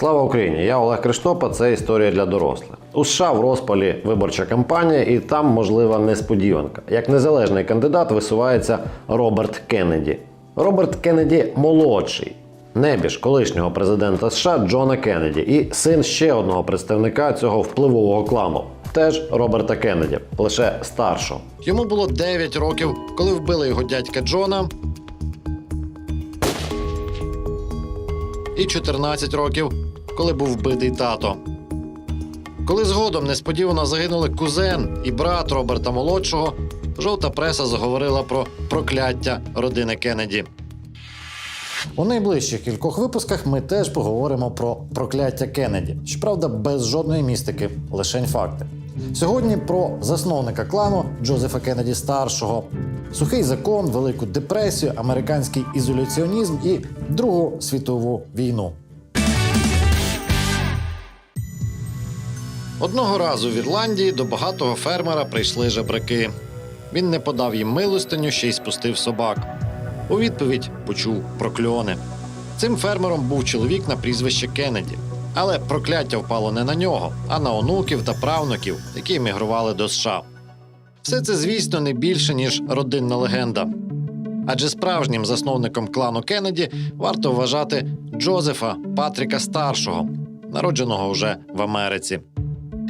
Слава Україні! Я Олег Криштопа. Це історія для дорослих. У США в розпалі виборча кампанія, і там можлива несподіванка. Як незалежний кандидат висувається Роберт Кеннеді. Роберт Кеннеді молодший, небіж колишнього президента США Джона Кеннеді і син ще одного представника цього впливового клану. Теж Роберта Кеннеді, лише старшого. Йому було 9 років, коли вбили його дядька Джона, і 14 років, коли був вбитий тато. Коли згодом несподівано загинули кузен і брат Роберта Молодшого, жовта преса заговорила про прокляття родини Кеннеді. У найближчих кількох випусках ми теж поговоримо про прокляття Кеннеді. Щоправда, без жодної містики, лишень факти. Сьогодні про засновника клану Джозефа Кеннеді старшого, сухий закон, велику депресію, американський ізоляціонізм і Другу світову війну. Одного разу в Ірландії до багатого фермера прийшли жебраки. Він не подав їм милостиню, ще й спустив собак. У відповідь почув прокльони. Цим фермером був чоловік на прізвище Кеннеді. Але прокляття впало не на нього, а на онуків та правнуків, які емігрували до США. Все це, звісно, не більше, ніж родинна легенда. Адже справжнім засновником клану Кеннеді варто вважати Джозефа Патріка Старшого, народженого вже в Америці.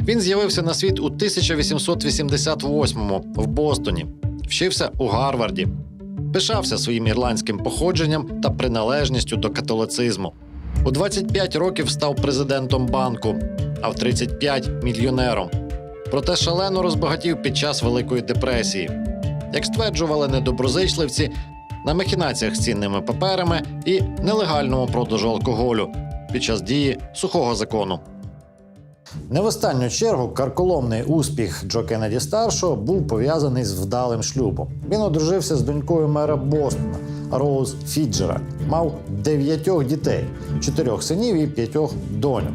Він з'явився на світ у 1888-му в Бостоні, вчився у Гарварді, пишався своїм ірландським походженням та приналежністю до католицизму. У 25 років став президентом банку, а в 35 мільйонером. Проте шалено розбагатів під час Великої депресії. Як стверджували недоброзичливці, на махінаціях з цінними паперами і нелегальному продажу алкоголю під час дії сухого закону. Не в останню чергу карколомний успіх Джо Кеннеді старшого був пов'язаний з вдалим шлюбом. Він одружився з донькою мера Бостона Роуз Фіджера, мав дев'ятьох дітей, чотирьох синів і п'ятьох доньок.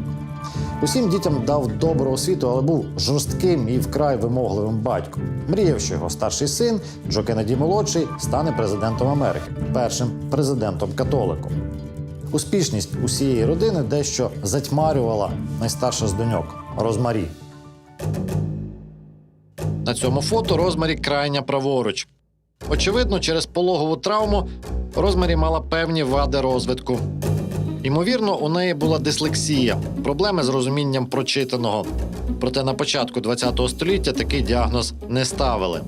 Усім дітям дав добру освіту, але був жорстким і вкрай вимогливим батьком. Мріяв, що його старший син Джо Кеннеді молодший стане президентом Америки, першим президентом-католиком. Успішність усієї родини дещо затьмарювала найстарша з доньок Розмарі. На цьому фото Розмарі крайня праворуч. Очевидно, через пологову травму Розмарі мала певні вади розвитку. Ймовірно, у неї була дислексія, проблеми з розумінням прочитаного. Проте на початку ХХ століття такий діагноз не ставили.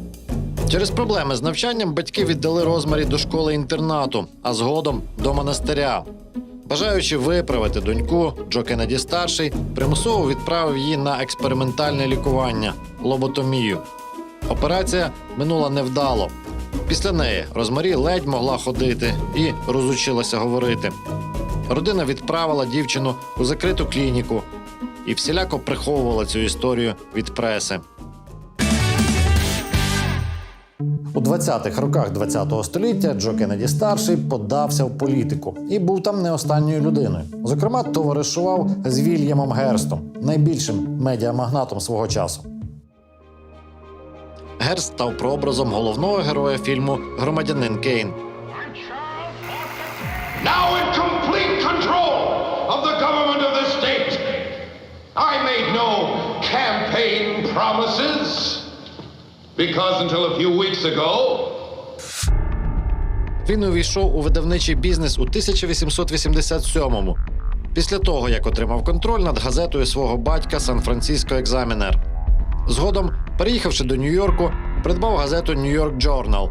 Через проблеми з навчанням батьки віддали Розмарі до школи інтернату, а згодом до монастиря. Бажаючи виправити доньку, Джо Кеннеді старший примусово відправив її на експериментальне лікування лоботомію. Операція минула невдало. Після неї Розмарі ледь могла ходити і розучилася говорити. Родина відправила дівчину у закриту клініку і всіляко приховувала цю історію від преси. У 20-х роках ХХ століття Джо Кеннеді старший подався в політику і був там не останньою людиною. Зокрема, товаришував з Вільямом Герстом, найбільшим медіамагнатом свого часу. Герст став прообразом головного героя фільму Громадянин Кейн. now in complete control of the government of the state. I made no campaign promises because until a few weeks ago, Він увійшов у видавничий бізнес у 1887-му, після того, як отримав контроль над газетою свого батька Сан-Франциско Екзамінер. Згодом, переїхавши до Нью-Йорку, придбав газету Нью-Йорк Journal,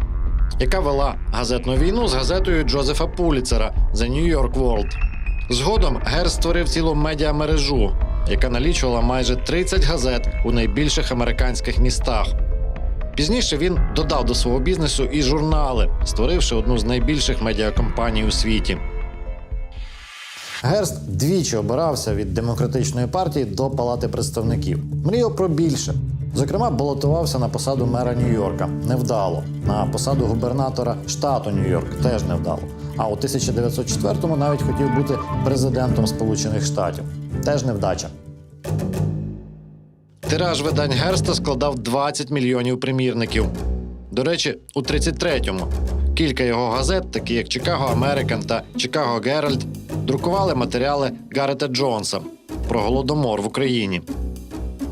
яка вела газетну війну з газетою Джозефа Пуліцера The New York World. Згодом Гер створив цілу медіамережу, яка налічувала майже 30 газет у найбільших американських містах. Пізніше він додав до свого бізнесу і журнали, створивши одну з найбільших медіакомпаній у світі. Герст двічі обирався від демократичної партії до Палати представників. Мріяв про більше. Зокрема, балотувався на посаду мера Нью-Йорка. Невдало. На посаду губернатора штату Нью-Йорк теж невдало. А у 1904-му навіть хотів бути президентом Сполучених Штатів. Теж невдача. Тираж видань Герста складав 20 мільйонів примірників. До речі, у 33-му кілька його газет, такі як Chicago American та Chicago Herald, друкували матеріали Гарета Джонса про голодомор в Україні.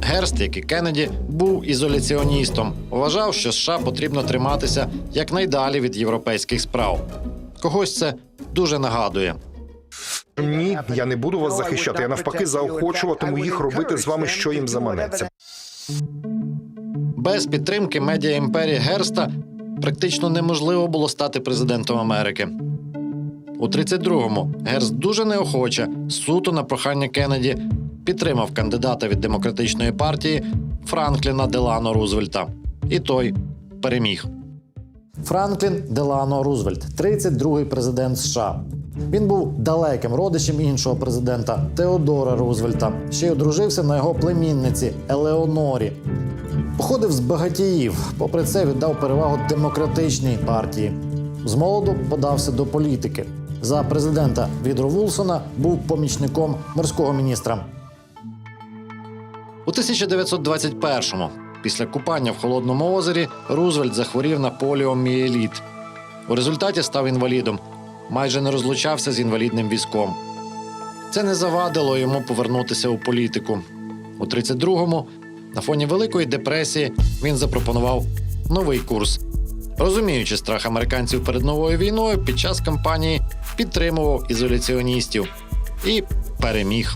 Герст, як і Кеннеді, був ізоляціоністом. Вважав, що США потрібно триматися якнайдалі від європейських справ. Когось це дуже нагадує. Ні, я не буду вас захищати. Я навпаки заохочуватиму їх робити з вами, що їм заманеться. Без підтримки медіа імперії Герста практично неможливо було стати президентом Америки. У 32-му Герст дуже неохоче, суто на прохання Кеннеді, підтримав кандидата від демократичної партії Франкліна Делано Рузвельта. І той переміг. Франклін Делано Рузвельт, 32-й президент США. Він був далеким родичем іншого президента Теодора Рузвельта. Ще й одружився на його племінниці Елеонорі. Походив з багатіїв. Попри це, віддав перевагу демократичній партії. З молоду подався до політики. За президента Відро Вулсона був помічником морського міністра. У 1921-му, після купання в холодному озері, Рузвельт захворів на поліомієліт. У результаті став інвалідом, майже не розлучався з інвалідним візком. Це не завадило йому повернутися у політику. У 32-му, на фоні Великої депресії, він запропонував новий курс. Розуміючи страх американців перед новою війною, під час кампанії підтримував ізоляціоністів і переміг.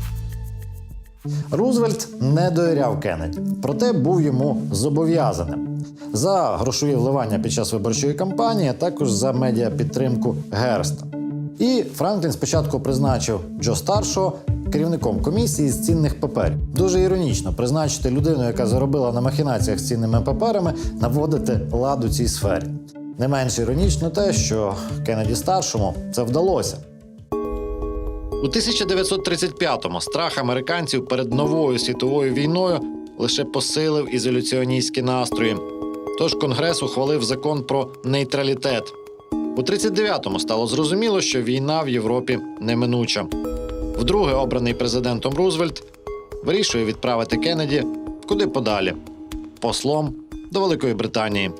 Рузвельт не довіряв Кеннеді, проте був йому зобов'язаним за грошові вливання під час виборчої кампанії, а також за медіапідтримку Герста. І Франклін спочатку призначив Джо старшого керівником комісії з цінних паперів. Дуже іронічно призначити людину, яка заробила на махінаціях з цінними паперами, наводити лад у цій сфері. Не менш іронічно те, що Кеннеді старшому це вдалося. У 1935-му страх американців перед новою світовою війною лише посилив ізоляціоністські настрої. Тож Конгрес ухвалив закон про нейтралітет. У 39-му стало зрозуміло, що війна в Європі неминуча. Вдруге обраний президентом Рузвельт вирішує відправити Кеннеді куди подалі послом до Великої Британії.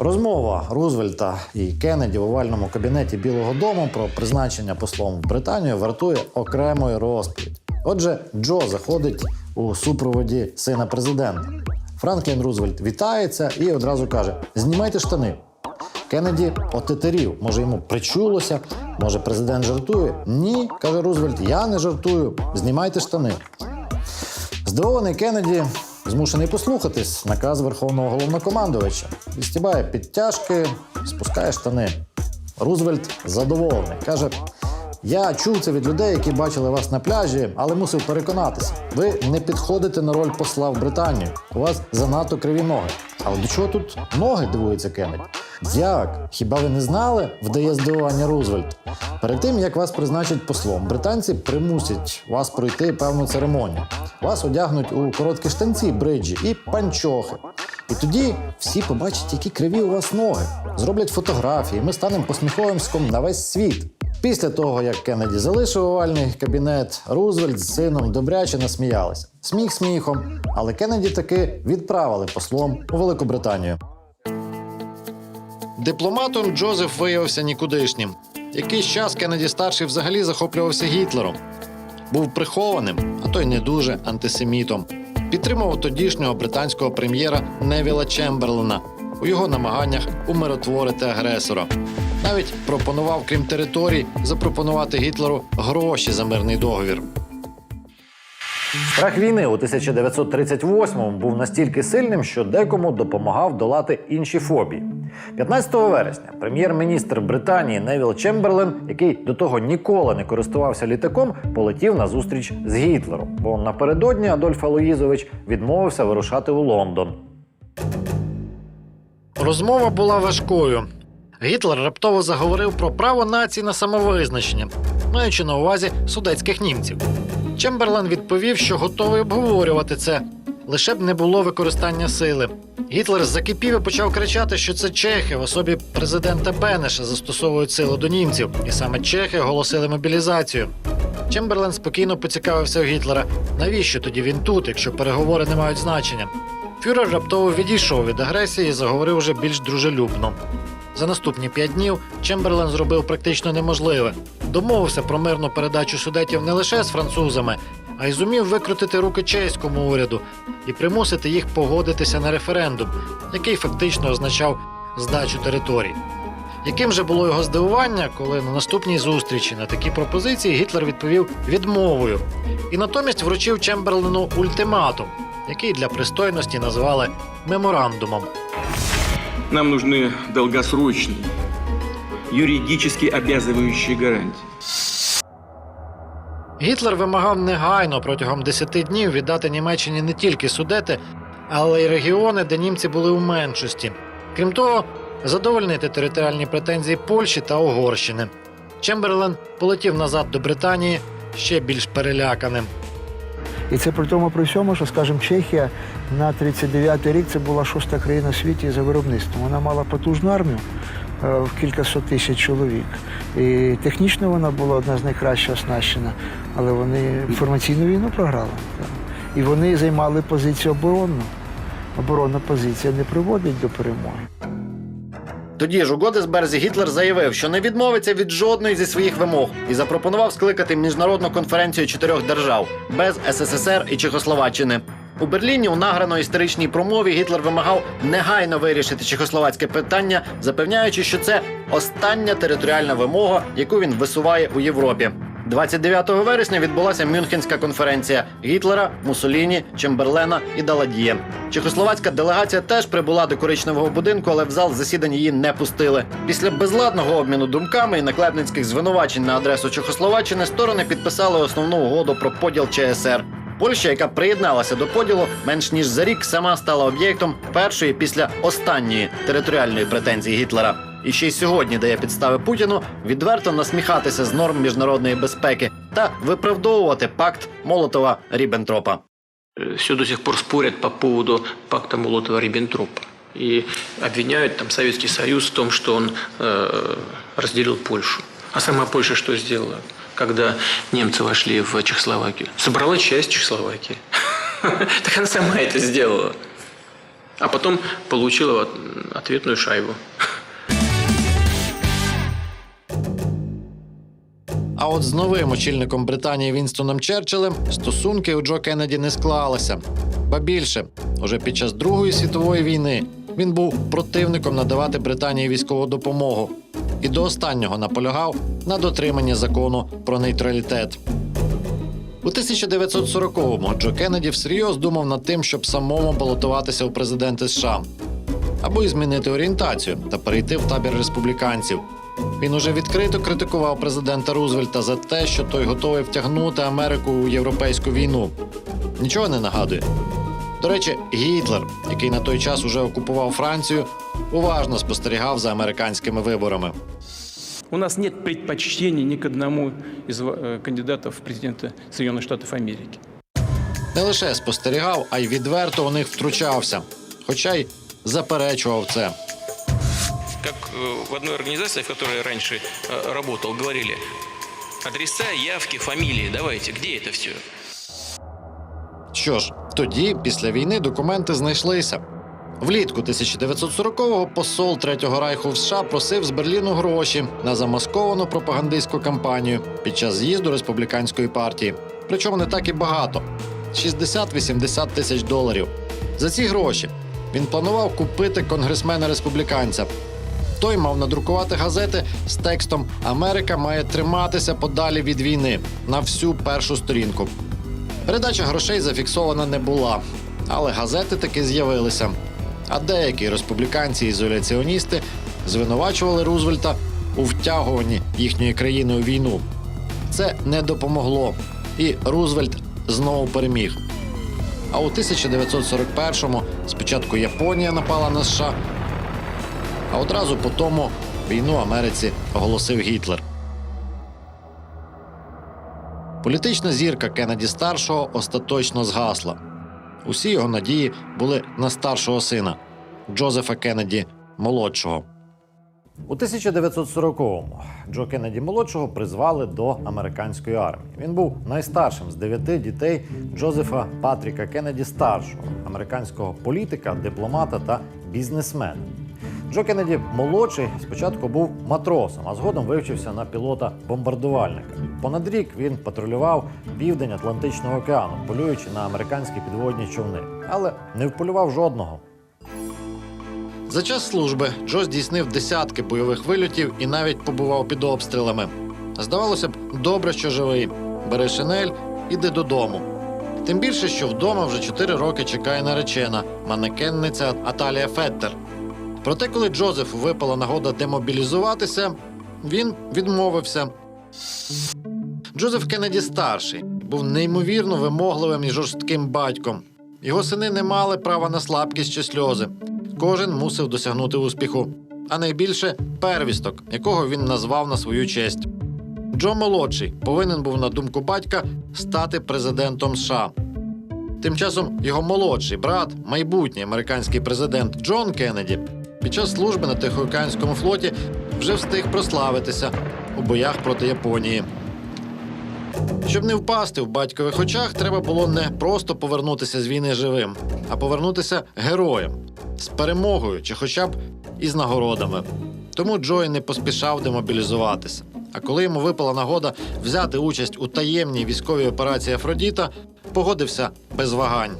Розмова Рузвельта і Кеннеді в овальному кабінеті Білого Дому про призначення послом в Британію вартує окремої розповідь. Отже, Джо заходить у супроводі сина президента. Франклін Рузвельт вітається і одразу каже: Знімайте штани. Кеннеді отетерів. Може, йому причулося, може, президент жартує. Ні, каже Рузвельт, я не жартую. Знімайте штани. Здивований Кеннеді змушений послухатись наказ верховного головнокомандувача. Відстібає підтяжки, спускає штани. Рузвельт задоволений. Каже: Я чув це від людей, які бачили вас на пляжі, але мусив переконатися. Ви не підходите на роль посла в Британію. У вас занадто криві ноги. Але до чого тут ноги дивується Кеннеді? Як? Хіба ви не знали? вдає здивування Рузвельт. Перед тим як вас призначать послом, британці примусять вас пройти певну церемонію. Вас одягнуть у короткі штанці, бриджі і панчохи. І тоді всі побачать, які криві у вас ноги. Зроблять фотографії, ми станемо посміховиськом на весь світ. Після того, як Кеннеді залишив овальний кабінет, Рузвельт з сином добряче насміялися. Сміх сміхом, але Кеннеді таки відправили послом у Великобританію. Дипломатом Джозеф виявився нікудишнім. Якийсь час Кеннеді старший взагалі захоплювався Гітлером. Був прихованим, а то й не дуже антисемітом. Підтримував тодішнього британського прем'єра Невіла Чемберлена у його намаганнях умиротворити агресора. Навіть пропонував, крім територій, запропонувати Гітлеру гроші за мирний договір. Страх війни у 1938-му був настільки сильним, що декому допомагав долати інші фобії. 15 вересня прем'єр-міністр Британії Невіл Чемберлен, який до того ніколи не користувався літаком, полетів на зустріч з Гітлером, бо напередодні Адольф Алоїзович відмовився вирушати у Лондон. Розмова була важкою. Гітлер раптово заговорив про право націй на самовизначення, маючи на увазі судецьких німців. Чемберлен відповів, що готовий обговорювати це, лише б не було використання сили. Гітлер закипів і почав кричати, що це чехи в особі президента Бенеша застосовують силу до німців, і саме чехи оголосили мобілізацію. Чемберлен спокійно поцікавився у Гітлера, навіщо тоді він тут, якщо переговори не мають значення. Фюрер раптово відійшов від агресії і заговорив уже більш дружелюбно. За наступні п'ять днів Чемберлен зробив практично неможливе. Домовився про мирну передачу судетів не лише з французами, а й зумів викрутити руки чеському уряду і примусити їх погодитися на референдум, який фактично означав здачу територій. Яким же було його здивування, коли на наступній зустрічі на такі пропозиції Гітлер відповів відмовою і натомість вручив Чемберлену ультиматум, який для пристойності назвали меморандумом. Нам нужны долгосрочные, юридически обязывающие гарантии. Гітлер вимагав негайно протягом 10 днів віддати Німеччині не тільки судети, але й регіони, де німці були у меншості. Крім того, задовольнити територіальні претензії Польщі та Угорщини. Чемберлен полетів назад до Британії ще більш переляканим. І це при тому при всьому, що, скажімо, Чехія на 39-й рік це була шоста країна в світі за виробництвом. Вона мала потужну армію е, в кількасот тисяч чоловік. І технічно вона була одна з найкраще оснащена, але вони інформаційну війну програли. І вони займали позицію оборонну. Оборонна позиція не приводить до перемоги. Тоді ж у Годесберзі Гітлер заявив, що не відмовиться від жодної зі своїх вимог і запропонував скликати міжнародну конференцію чотирьох держав без СССР і Чехословаччини. У Берліні у награно історичній промові Гітлер вимагав негайно вирішити чехословацьке питання, запевняючи, що це остання територіальна вимога, яку він висуває у Європі. 29 вересня відбулася Мюнхенська конференція Гітлера, Муссоліні, Чемберлена і Даладія. Чехословацька делегація теж прибула до коричневого будинку, але в зал засідань її не пустили. Після безладного обміну думками і наклепницьких звинувачень на адресу Чехословаччини сторони підписали основну угоду про поділ ЧСР. Польща, яка приєдналася до поділу, менш ніж за рік сама стала об'єктом першої після останньої територіальної претензії Гітлера І ще й сьогодні дає підстави Путіну відверто насміхатися з норм міжнародної безпеки та виправдовувати пакт Молотова Ріббентропа. все до сих пор спорят по поводу пакта Молотова-Риббентропа. И обвиняют там Советский Союз в том, что он э, разделил Польшу. А сама Польша что сделала, когда немцы вошли в Чехословакию? Собрала часть Чехословакии. Так она сама это сделала. А потом получила от- ответную шайбу. А от з новим очільником Британії Вінстоном Черчиллем стосунки у Джо Кеннеді не склалися. Ба більше, уже під час Другої світової війни він був противником надавати Британії військову допомогу і до останнього наполягав на дотриманні закону про нейтралітет. У 1940-му Джо Кеннеді всерйоз думав над тим, щоб самому балотуватися у президенти США або й змінити орієнтацію та перейти в табір республіканців. Він уже відкрито критикував президента Рузвельта за те, що той готовий втягнути Америку у європейську війну. Нічого не нагадує. До речі, Гітлер, який на той час уже окупував Францію, уважно спостерігав за американськими виборами. У нас нет предпочтений ни к одному из э, кандидатов в президенты Соединенных Штатов Америки. Не лише спостерігав, а й відверто у них втручався, хоча й заперечував це. Как э, в одной организации, в которой я раньше э, работал, говорили, адреса, явки, фамилии, давайте, где это все? Що ж, тоді, після війни, документи знайшлися. Влітку 1940-го посол Третього Райху в США просив з Берліну гроші на замасковану пропагандистську кампанію під час з'їзду республіканської партії. Причому не так і багато 60-80 тисяч доларів. За ці гроші він планував купити конгресмена республіканця. той мав надрукувати газети з текстом Америка має триматися подалі від війни на всю першу сторінку. Передача грошей зафіксована не була, але газети таки з'явилися. А деякі республіканці-ізоляціоністи звинувачували Рузвельта у втягуванні їхньої країни у війну. Це не допомогло, і Рузвельт знову переміг. А у 1941-му спочатку Японія напала на США, а одразу по тому війну Америці оголосив Гітлер. Політична зірка Кеннеді старшого остаточно згасла. Усі його надії були на старшого сина Джозефа Кеннеді молодшого. У 1940-му Джо Кеннеді молодшого призвали до американської армії. Він був найстаршим з дев'яти дітей Джозефа Патріка Кеннеді старшого, американського політика, дипломата та бізнесмена. Джо Кеннеді молодший спочатку був матросом, а згодом вивчився на пілота бомбардувальника. Понад рік він патрулював південь Атлантичного океану, полюючи на американські підводні човни, але не вполював жодного. За час служби Джо здійснив десятки бойових вильотів і навіть побував під обстрілами. Здавалося б, добре, що живий. Бери шинель, іди додому. Тим більше, що вдома вже 4 роки чекає наречена, манекенниця Аталія Феттер. Проте, коли Джозефу випала нагода демобілізуватися, він відмовився. Джозеф Кеннеді старший був неймовірно вимогливим і жорстким батьком. Його сини не мали права на слабкість чи сльози. Кожен мусив досягнути успіху, а найбільше первісток, якого він назвав на свою честь. Джо молодший повинен був, на думку батька, стати президентом США. Тим часом його молодший брат, майбутній американський президент Джон Кеннеді, під час служби на Тихоокеанському флоті вже встиг прославитися у боях проти Японії. Щоб не впасти в батькових очах, треба було не просто повернутися з війни живим, а повернутися героєм з перемогою чи хоча б із нагородами. Тому Джой не поспішав демобілізуватися. А коли йому випала нагода взяти участь у таємній військовій операції Афродіта, погодився без вагань.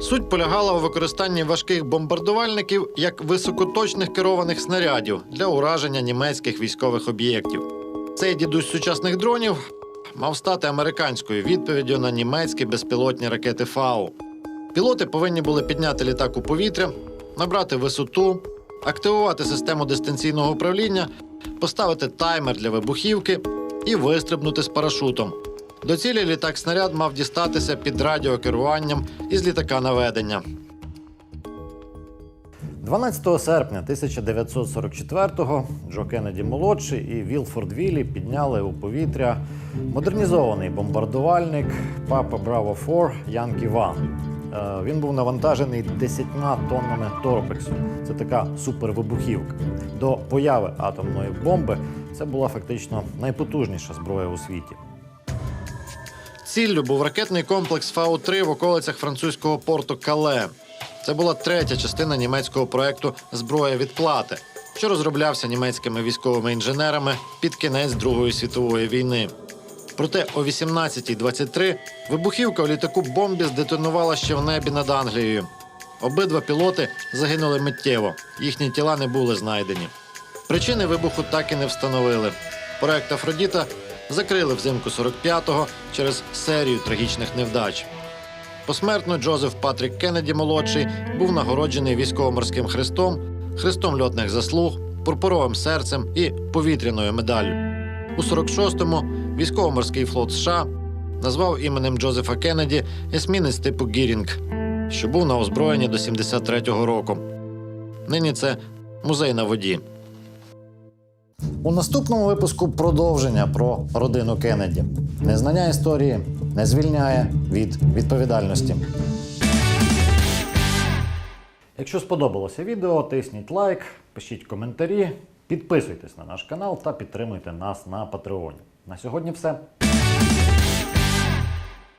Суть полягала у використанні важких бомбардувальників як високоточних керованих снарядів для ураження німецьких військових об'єктів. Цей дідусь сучасних дронів мав стати американською відповіддю на німецькі безпілотні ракети Фау. Пілоти повинні були підняти літак у повітря, набрати висоту, активувати систему дистанційного управління, поставити таймер для вибухівки і вистрибнути з парашутом. До цілі літак снаряд мав дістатися під радіокеруванням із літака наведення. 12 серпня 1944-го Джо Кеннеді молодший і Вілфорд Віллі підняли у повітря модернізований бомбардувальник Папа Браво 4 Янкі Ван. Е, Він був навантажений 10 тоннами торпексу. Це така супервибухівка. До появи атомної бомби це була фактично найпотужніша зброя у світі. Ціллю був ракетний комплекс Фау-3 в околицях французького порту Кале. Це була третя частина німецького проекту Зброя відплати, що розроблявся німецькими військовими інженерами під кінець Другої світової війни. Проте о 18.23 вибухівка у літаку бомбі здетонувала ще в небі над Англією. Обидва пілоти загинули миттєво, їхні тіла не були знайдені. Причини вибуху так і не встановили. Проект Афродіта закрили взимку 45-го через серію трагічних невдач. Посмертно Джозеф Патрік Кеннеді молодший був нагороджений військово-морським хрестом, хрестом льотних заслуг, пурпуровим серцем і повітряною медаллю. У 46-му військово-морський флот США назвав іменем Джозефа Кеннеді есмінець типу Гірінг, що був на озброєнні до 73-го року. Нині це музей на воді. У наступному випуску продовження про родину Кеннеді. Незнання історії не звільняє від відповідальності. Якщо сподобалося відео, тисніть лайк, пишіть коментарі, підписуйтесь на наш канал та підтримуйте нас на Патреоні. На сьогодні все.